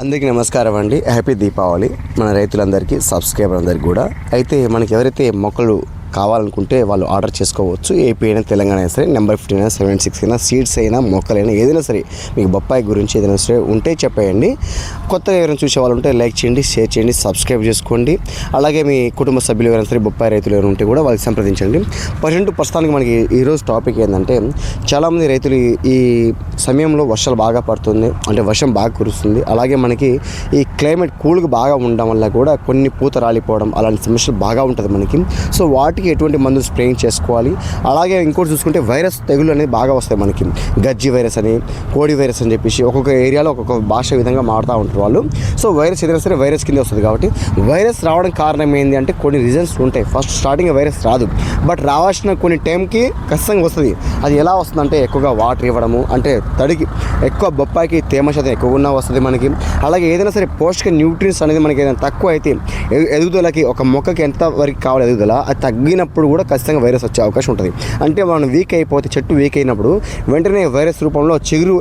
అందరికీ నమస్కారం అండి. హ్యాపీ దీపావళి. మన రైతులందరికీ సబ్స్క్రైబర్ అందరికీ కూడా. అయితే మనకి ఎవరైతే మొక్కలు కావాలనుకుంటే వాళ్ళు ఆర్డర్ చేసుకోవచ్చు. ఏపీ అయినా తెలంగాణ అయినా సరే నెంబర్ ఫిఫ్టీన్ అయినా సెవెన్ సిక్స్ అయినా సీడ్స్ అయినా మొక్కలైనా ఏదైనా సరే మీకు బొప్పాయి గురించి ఏదైనా సరే ఉంటే చెప్పేయండి. కొత్త ఎవరైనా చూసే వాళ్ళు ఉంటే లైక్ చేయండి షేర్ చేయండి సబ్స్క్రైబ్ చేసుకోండి. అలాగే మీ కుటుంబ సభ్యులు ఎవరైనా సరే బొప్పాయి రైతులు ఎవరైనా ఉంటే కూడా వాళ్ళకి సంప్రదించండి. ప్రజెంట్ ప్రస్తుతానికి మనకి ఈరోజు టాపిక్ ఏంటంటే చాలామంది రైతులు ఈ- ఈ సమయంలో వర్షాలు బాగా పడుతుంది అంటే వర్షం బాగా కురుస్తుంది. అలాగే మనకి ఈ క్లైమేట్ కూల్గా బాగా ఉండడం వల్ల కూడా కొన్ని పూత రాలిపోవడం అలాంటి సమస్యలు బాగా ఉంటుంది మనకి. సో వాటికి ఎటువంటి మందులు స్ప్రేయింగ్ చేసుకోవాలి. అలాగే ఇంకోటి చూసుకుంటే వైరస్ తెగులు అనేది బాగా వస్తాయి మనకి. గజ్జి వైరస్ అని కోడి వైరస్ అని చెప్పేసి ఒక్కొక్క ఏరియాలో ఒక్కొక్క భాష విధంగా మారుతూ ఉంటారు వాళ్ళు. సో వైరస్ ఏదైనా సరే వైరస్ కింద వస్తుంది కాబట్టి వైరస్ రావడం కారణం ఏంటి అంటే కొన్ని రీజన్స్ ఉంటాయి. ఫస్ట్ స్టార్టింగ్ వైరస్ రాదు. బట్ రావాల్సిన కొన్ని టైంకి ఖచ్చితంగా వస్తుంది. అది ఎలా వస్తుందంటే ఎక్కువగా వాటర్ ఇవ్వడము అంటే తడికి ఎక్కువ బొప్పాయికి తేమ శాతం ఎక్కువగా వస్తుంది మనకి. అలాగే ఏదైనా సరే పోషక న్యూట్రియన్స్ అనేది మనకి ఏదైనా తక్కువ అయితే ఎదు- ఎదుగుదలకి ఒక మొక్కకి ఎంత వరకు కావాలి ఎదుగుదల అది తగ్గి తగ్గినప్పుడు కూడా ఖచ్చితంగా వైరస్ వచ్చే అవకాశం ఉంటుంది. అంటే మనం వీక్ అయిపోతే చెట్టు వీక్ అయినప్పుడు వెంటనే వైరస్ రూపంలో చిగురు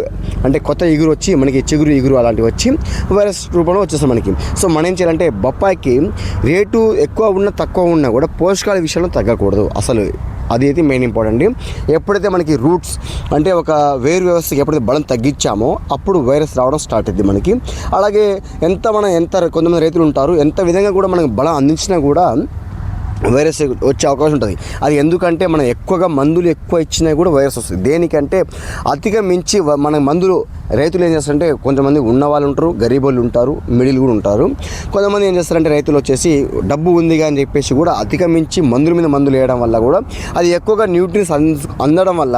అంటే కొత్త ఇగురు వచ్చి మనకి చిగురు ఇగురు అలాంటివి వచ్చి వైరస్ రూపంలో వచ్చేస్తాం మనకి. సో మనం ఏం చేయాలంటే బొప్పాయికి రేటు ఎక్కువ ఉన్నా తక్కువ ఉన్నా కూడా పోషకాల విషయంలో తగ్గకూడదు. అసలు అది అయితే మెయిన్ ఇంపార్టెంట్. ఎప్పుడైతే మనకి రూట్స్ అంటే ఒక వేరు వ్యవస్థకి ఎప్పుడైతే బలం తగ్గించామో అప్పుడు వైరస్ రావడం స్టార్ట్ అయింది మనకి. అలాగే ఎంత మనం ఎంత కొంతమంది రైతులు ఉంటారు ఎంత విధంగా కూడా మనకి బలం అందించినా కూడా వైరస్ వచ్చే అవకాశం ఉంటుంది. అది ఎందుకంటే మనం ఎక్కువగా మందులు ఎక్కువ ఇచ్చినా కూడా వైరస్ వస్తుంది. దేనికంటే అతిగా మించి మన మందులు రైతులు ఏం చేస్తారంటే కొంతమంది ఉన్న వాళ్ళు ఉంటారు గరీబోళ్ళు ఉంటారు మిడిల్ కూడా ఉంటారు. కొంతమంది ఏం చేస్తారంటే రైతులు వచ్చేసి డబ్బు ఉందిగా అని చెప్పేసి కూడా అతికమించి మందుల మీద మందులు వేయడం వల్ల కూడా అది ఎక్కువగా న్యూట్రియన్స్ అందడం వల్ల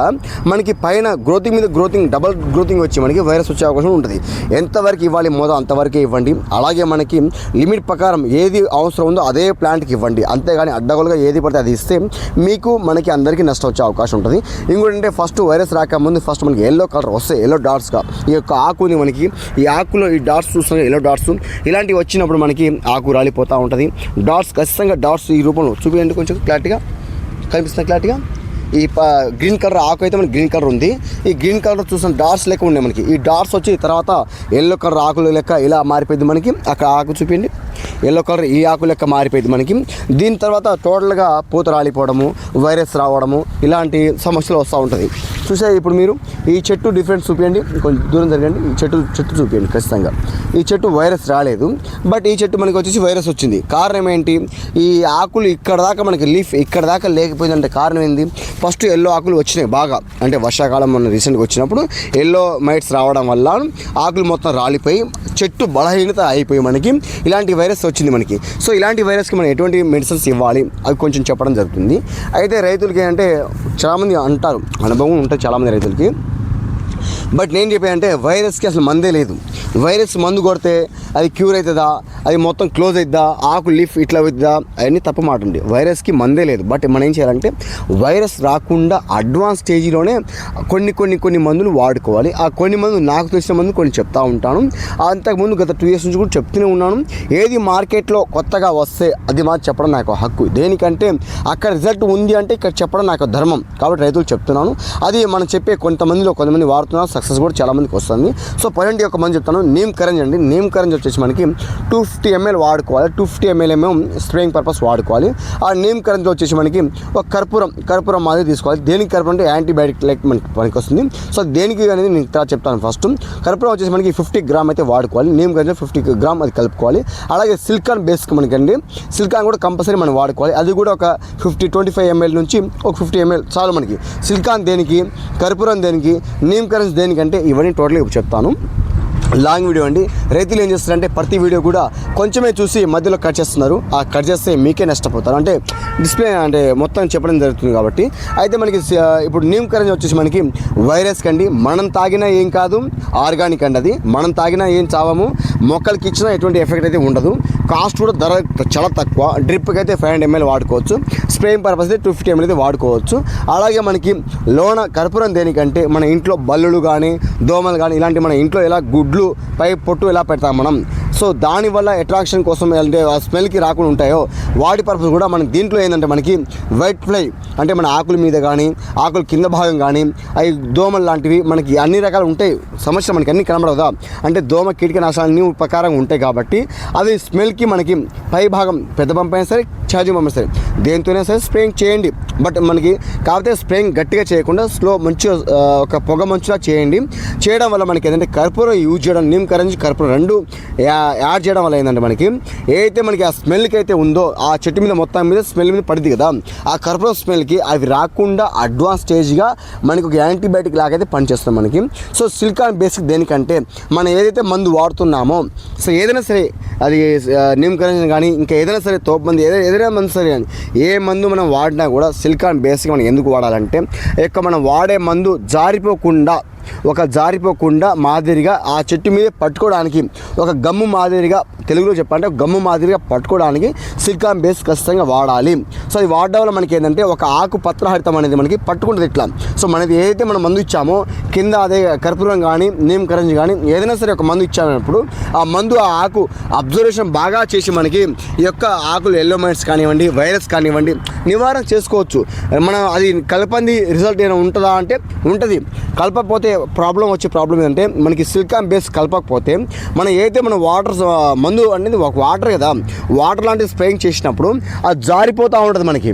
మనకి పైన గ్రోతింగ్ మీద గ్రోతింగ్ డబల్ గ్రోతింగ్ వచ్చి మనకి వైరస్ వచ్చే అవకాశం ఉంటుంది. ఎంతవరకు ఇవ్వాలి మోదో అంతవరకే ఇవ్వండి. అలాగే మనకి లిమిట్ ప్రకారం ఏది అవసరం ఉందో అదే ప్లాంట్కి ఇవ్వండి. అంతేగాని అడ్డగోలుగా ఏది పడితే అది ఇస్తే మీకు మనకి అందరికీ నష్టం వచ్చే అవకాశం ఉంటుంది. ఇంకోటంటే ఫస్ట్ వైరస్ రాకముందు ఫస్ట్ మనకి ఎల్లో కలర్ వస్తే ఎల్లో డాట్స్గా ఈ యొక్క ఆకుని మనకి. ఈ ఆకులో ఈ డాట్స్ చూస్తున్న ఎల్లో డాట్స్. ఇలాంటివి వచ్చినప్పుడు మనకి ఆకు రాలిపోతూ ఉంటుంది. డాట్స్ ఖచ్చితంగా డాట్స్ ఈ రూపంలో చూపించండి కొంచెం క్లారిటీగా. కనిపిస్తుంది క్లారిటీగా? ఈ గ్రీన్ కలర్ ఆకు అయితే మనకి గ్రీన్ కలర్ ఉంది. ఈ గ్రీన్ కలర్ చూసిన డాట్స్ లెక్క ఉన్నాయి మనకి. ఈ డాట్స్ వచ్చి తర్వాత ఎల్లో కలర్ ఆకులు లెక్క ఇలా మారిపోయింది మనకి. అక్కడ ఆకు చూపించండి ఎల్లో కలర్ ఈ ఆకు లెక్క మారిపోయింది మనకి. దీని తర్వాత టోటల్గా పూత రాలిపోవడము వైరస్ రావడము ఇలాంటి సమస్యలు వస్తూ ఉంటుంది. చూసే ఇప్పుడు మీరు? ఈ చెట్టు డిఫరెంట్ చూపించండి కొంచెం దూరం జరగండి. ఈ చెట్టు చెట్టు చూపించండి ఖచ్చితంగా. ఈ చెట్టు వైరస్ రాలేదు. బట్ ఈ చెట్టు మనకి వచ్చేసి వైరస్ వచ్చింది. కారణం ఏంటి? ఈ ఆకులు ఇక్కడ దాకా మనకి లీఫ్ ఇక్కడ దాకా లేకపోయిందంటే కారణం ఏంది? ఫస్ట్ ఎల్లో ఆకులు వచ్చినాయి బాగా. అంటే వర్షాకాలం మొన్న రీసెంట్గా వచ్చినప్పుడు ఎల్లో మైట్స్ రావడం వల్ల ఆకులు మొత్తం రాలిపోయి చెట్టు బలహీనత అయిపోయి మనకి. ఇలాంటి వైరస్ వచ్చింది మనకి. సో ఇలాంటి వైరస్కి మనం ఎటువంటి మెడిసిన్స్ ఇవ్వాలి? అవి కొంచెం చెప్పడం జరుగుతుంది. అయితే రైతులకి అంటే చాలామంది అంటారు అనుభవం ఉంటుంది చాలామంది రైతులకి. బట్ నేను చెప్పానంటే వైరస్కి అసలు మందే లేదు. వైరస్ మందు కొడితే అది క్యూర్ అవుతుందా? అది మొత్తం క్లోజ్ అవుతుందా ఆకు లీఫ్ ఇట్లా అవుతుందా అవన్నీ తప్ప మాట ఉంది వైరస్కి మందే లేదు. బట్ మనం ఏం చేయాలంటే వైరస్ రాకుండా అడ్వాన్స్ స్టేజ్లోనే కొన్ని కొన్ని కొన్ని మందులు వాడుకోవాలి. ఆ కొన్ని మందులు నాకు తెలిసిన మందు కొన్ని చెప్తా ఉంటాను. అంతకుముందు గత టూ ఇయర్స్ నుంచి కూడా చెప్తూనే ఉన్నాను. ఏది మార్కెట్లో కొత్తగా వస్తే అది మాత్రం చెప్పడం నాకు హక్కు. దేనికంటే అక్కడ రిజల్ట్ ఉంది అంటే ఇక్కడ చెప్పడం నాకు ధర్మం. కాబట్టి రైతులు చెప్తున్నాను. అది మనం చెప్పే కొంతమందిలో కొంతమంది వాడుతున్నారు. సక్సెస్ కూడా చాలామందికి వస్తుంది. సో ప్రజెంట్ ఒక మంది చెప్తాను నీమ్ కరెంజ్ అండి నీమ్ కరెంజ్ వచ్చేసి మనకి టూ ఫిఫ్టీ ఎంఎల్ వాడుకోవాలి. టూ ఫిఫ్టీ ఎంఎల్ ఏమో స్ప్రేయింగ్ పర్పస్ వాడుకోవాలి. ఆ నీమ్ కరెంజ్ వచ్చేసి మనకి ఒక కర్పూరం కర్పూరం మాదిరి తీసుకోవాలి. దేనికి కర్పూరం అంటే యాంటీబయాటిక్ ట్రీట్మెంట్ మనకి పనికి వస్తుంది. సో దేనికి అనేది నేను తర్వాత చెప్తాను ఫస్ట్ కర్పూరం వచ్చేసి మనకి ఫిఫ్టీ గ్రామ్ అయితే వాడుకోవాలి. నీమ్ కరెంజ్ ఫిఫ్టీ గ్రామ్ అది కలుపుకోవాలి. అలాగే సిల్కాన్ బేస్కి మనకండి. సిల్కాన్ కూడా కంపల్సరీ మనం వాడుకోవాలి. అది కూడా ఒక ఫిఫ్టీ ట్వంటీ ఫైవ్ ఎంఎల్ నుంచి ఒక ఫిఫ్టీ ఎంఎల్ చాలు మనకి. సిల్కాన్ దేనికి కర్పూరం దేనికి నీమ్ కరెన్స్ దేనికంటే ఇవన్నీ టోటల్గా ఇప్పుడు చెప్తాను. లాంగ్ వీడియో అండి. రైతులు ఏం చేస్తారంటే ప్రతి వీడియో కూడా కొంచెమే చూసి మధ్యలో కట్ చేస్తున్నారు. ఆ కట్ చేస్తే మీకే నష్టపోతారు. అంటే డిస్ప్లే అంటే మొత్తం చెప్పడం జరుగుతుంది కాబట్టి. అయితే మనకి ఇప్పుడు నీమ్ కరెంజ్ వచ్చేసి మనకి వైరస్ కండి. మనం తాగినా ఏం కాదు. ఆర్గానిక్ అండి అది. మనం తాగినా ఏం చావము. మొక్కలకి ఇచ్చినా ఎటువంటి ఎఫెక్ట్ అయితే ఉండదు. కాస్ట్ కూడా ధర చాలా తక్కువ. డ్రిప్కి అయితే ఫైవ్ హండ్రెడ్ ఎంఎల్ వాడుకోవచ్చు. Spraying purpose two fifty ml అయితే వాడుకోవచ్చు. అలాగే మనకి లోన కర్పూరం దేనికంటే మన ఇంట్లో బల్లులు కానీ దోమలు కానీ ఇలాంటి మన ఇంట్లో ఎలా గుడ్లు పై పొట్టు ఎలా పెడతాం మనం? సో దానివల్ల అట్రాక్షన్ కోసం అంటే ఆ స్మెల్కి రాకుండా ఉంటాయో వాటి పర్పస్ కూడా మనకి దీంట్లో ఏంటంటే మనకి వైట్ ఫ్లై అంటే మన ఆకుల మీద కానీ ఆకుల కింద భాగం కానీ అవి దోమలు లాంటివి మనకి అన్ని రకాలు ఉంటాయి. సమస్య మనకి అన్ని కనబడదా? అంటే దోమ కీటక నాశాలు అన్ని ప్రకారంగా ఉంటాయి కాబట్టి అవి స్మెల్కి మనకి పై భాగం పెద్ద పంపైనా సరే ఛార్జింగ్ పంపైనా సరే దేంతోనే సరే స్ప్రేయింగ్ చేయండి. బట్ మనకి కాకపోతే స్ప్రేయింగ్ గట్టిగా చేయకుండా స్లో మంచిగా ఒక పొగ మంచులా చేయండి. చేయడం వల్ల మనకి ఏంటంటే కర్పూరం యూజ్ చేయడం నీమ్ కరెంజ్ కర్పూరం రెండు యా- యాడ్ చేయడం వల్ల ఏంటంటే మనకి ఏదైతే మనకి ఆ స్మెల్కి అయితే ఉందో ఆ చెట్టు మీద మొత్తం మీద స్మెల్ మీద పడింది కదా ఆ కర్పూరం స్మెల్కి అవి రాకుండా అడ్వాన్స్ స్టేజ్గా మనకి ఒక యాంటీబయాటిక్ లాగైతే పనిచేస్తుంది మనకి. సో సిలికాన్ బేసిక్ దేనికంటే మనం ఏదైతే మందు వాడుతున్నామో సో ఏదైనా సరే అది నీమ్ కానీ ఇంకా ఏదైనా సరే తోపు మంది ఏదైనా ఏదైనా మందు సరే కానీ ఏ మందు మనం వాడినా కూడా సిలికాన్ బేసిక్ మనం ఎందుకు వాడాలంటే యొక్క మనం వాడే మందు జారిపోకుండా ఒక జారిపోకుండా మాదిరిగా ఆ చెట్టు మీద పట్టుకోవడానికి ఒక గమ్ము మాదిరిగా తెలుగులో చెప్పాలంటే గమ్ము మాదిరిగా పట్టుకోవడానికి సిలికాన్ బేస్ ఖచ్చితంగా వాడాలి. సో అది వాడడం వల్ల మనకి ఏంటంటే ఒక ఆకు పత్రహరితం అనేది మనకి పట్టుకుంటుంది ఇట్లా. సో మనది ఏదైతే మనం మందు ఇచ్చామో కింద అదే కర్పూరం కానీ నీమ్ కరంజి కానీ ఏదైనా సరే ఒక మందు ఇచ్చామన్నప్పుడు ఆ మందు ఆ ఆకు అబ్జర్వేషన్ బాగా చేసి మనకి ఈ యొక్క ఆకులు ఎల్లో మైట్స్ కానివ్వండి వైరస్ కానివ్వండి నివారణ చేసుకోవచ్చు. మనం అది కలపంది రిజల్ట్ ఏమైనా ఉంటుందా అంటే ఉంటుంది. కలపకపోతే ప్రాబ్లం వచ్చే ప్రాబ్లం ఏంటంటే మనకి సిలికాన్ బేస్ కలపకపోతే మనం ఏదైతే మన వాటర్ మందు అనేది ఒక వాటర్ కదా వాటర్ లాంటి స్ప్రేయింగ్ చేసినప్పుడు అది జారిపోతూ ఉంటుంది మనకి.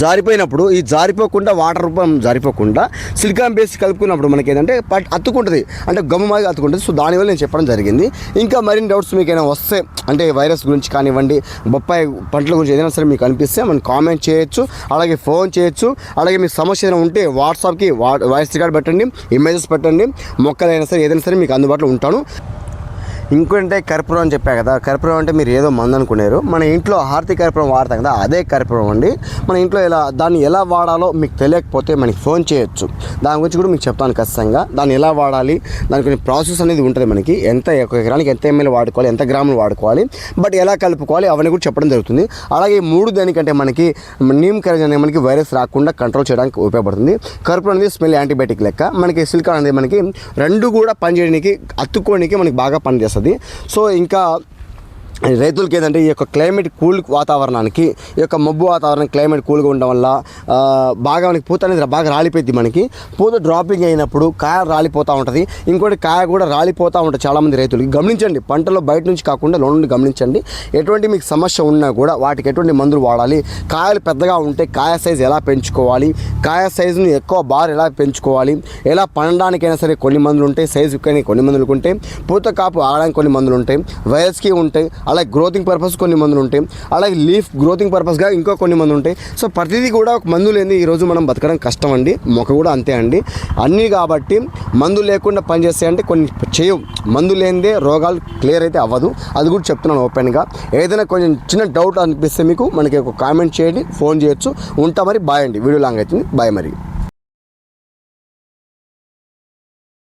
జారిపోయినప్పుడు ఈ జారిపోకుండా వాటర్ రూపం జారిపోకుండా సిలికాన్ బేస్ కలుపుకున్నప్పుడు మనకి ఏంటంటే పట్ అత్తుకుంటుంది అంటే గమ్ము మాదిరి అత్తుకుంటుంది సో దానివల్ల నేను చెప్పడం జరిగింది. ఇంకా మరిన్ని డౌట్స్ మీకు ఏమైనా వస్తే అంటే వైరస్ గురించి కానివ్వండి బొప్పాయి పంటల గురించి ఏదైనా సరే మీకు అనిపిస్తే మనం కామెంట్ చేయొచ్చు అలాగే ఫోన్ చేయొచ్చు అలాగే మీ సమస్య ఏదైనా ఉంటే వాట్సాప్కి వా వాయిస్ రికార్డ్ పెట్టండి ఇమేజెస్ పెట్టండి మొక్కలైనా సరే ఏదైనా సరే మీకు అందుబాటులో ఉంటాను. ఇంకోటంటే కర్పూరం అని చెప్పా కదా కర్పూరం అంటే మీరు ఏదో మందు అనుకున్నారు మన ఇంట్లో హారతి కర్పూరం వాడతాం కదా అదే కర్పూరం అండి. మన ఇంట్లో ఎలా దాన్ని ఎలా వాడాలో మీకు తెలియకపోతే మనకి ఫోన్ చేయొచ్చు. దాని గురించి కూడా మీకు చెప్తాను ఖచ్చితంగా. దాన్ని ఎలా వాడాలి దాని కొన్ని ప్రాసెస్ అనేది ఉంటుంది మనకి. ఎంత ఒక ఎకరానికి ఎంత ఎంఎల్ వాడుకోవాలి ఎంత గ్రాములు వాడుకోవాలి బట్ ఎలా కలుపుకోవాలి అవన్నీ కూడా చెప్పడం జరుగుతుంది. అలాగే ఈ మూడు దానికంటే మనకి నీమ్ కరేజ్ అనేది మనకి వైరస్ రాకుండా కంట్రోల్ చేయడానికి ఉపయోగపడుతుంది. కర్పూరం అనేది స్మెల్ యాంటీబయాటిక్ లెక్క. మనకి సిల్కాన్ అనేది మనకి రెండు కూడా పనిచేయడానికి అత్తుకోవడానికి మనకి బాగా పనిచేస్తుంది సో ఇంకా రైతులకి ఏంటంటే ఈ యొక్క క్లైమేట్ కూల్ వాతావరణానికి ఈ యొక్క మబ్బు వాతావరణం క్లైమేట్ కూల్గా ఉండడం వల్ల బాగా మనకి పూత అనేది బాగా రాలిపోయింది మనకి. పూత డ్రాపింగ్ అయినప్పుడు కాయ రాలిపోతూ ఉంటుంది. ఇంకోటి కాయ కూడా రాలిపోతూ ఉంటుంది చాలామంది రైతులకి గమనించండి పంటలో బయట నుంచి కాకుండా లోన్ నుండి గమనించండి. ఎటువంటి మీకు సమస్య ఉన్నా కూడా వాటికి ఎటువంటి మందులు వాడాలి. కాయలు పెద్దగా ఉంటే కాయ సైజు ఎలా పెంచుకోవాలి? కాయ సైజుని ఎక్కువ బార్ ఎలా పెంచుకోవాలి? ఎలా పండడానికైనా సరే కొన్ని మందులు ఉంటాయి సైజు కానీ కొన్ని మందులు ఉంటాయి. పూత కాపు ఆగడానికి కొన్ని మందులు ఉంటాయి. వైరస్కి ఉంటాయి అలాగే గ్రోతింగ్ పర్పస్ కొన్ని మందులు ఉంటాయి. అలాగే లీఫ్ గ్రోతింగ్ పర్పస్గా ఇంకో కొన్ని మందులు ఉంటాయి. సో ప్రతిదీ కూడా ఒక మందు లేని ఈరోజు మనం బతకడం కష్టం అండి. మొక్క కూడా అంతే అండి. అన్నీ కాబట్టి మందు లేకుండా పనిచేస్తాయి అంటే కొన్ని చేయవు. మందు లేనిదే రోగాలు క్లియర్ అయితే అవ్వదు. అది కూడా చెప్తున్నాను ఓపెన్గా. ఏదైనా కొంచెం చిన్న డౌట్ అనిపిస్తే మీకు మనకి ఒక కామెంట్ చేయండి. ఫోన్ చేయొచ్చు. ఉంటా మరి. బాయ్ అండి. వీడియో లాంగ్ అవుతుంది. బాయ్ మరి.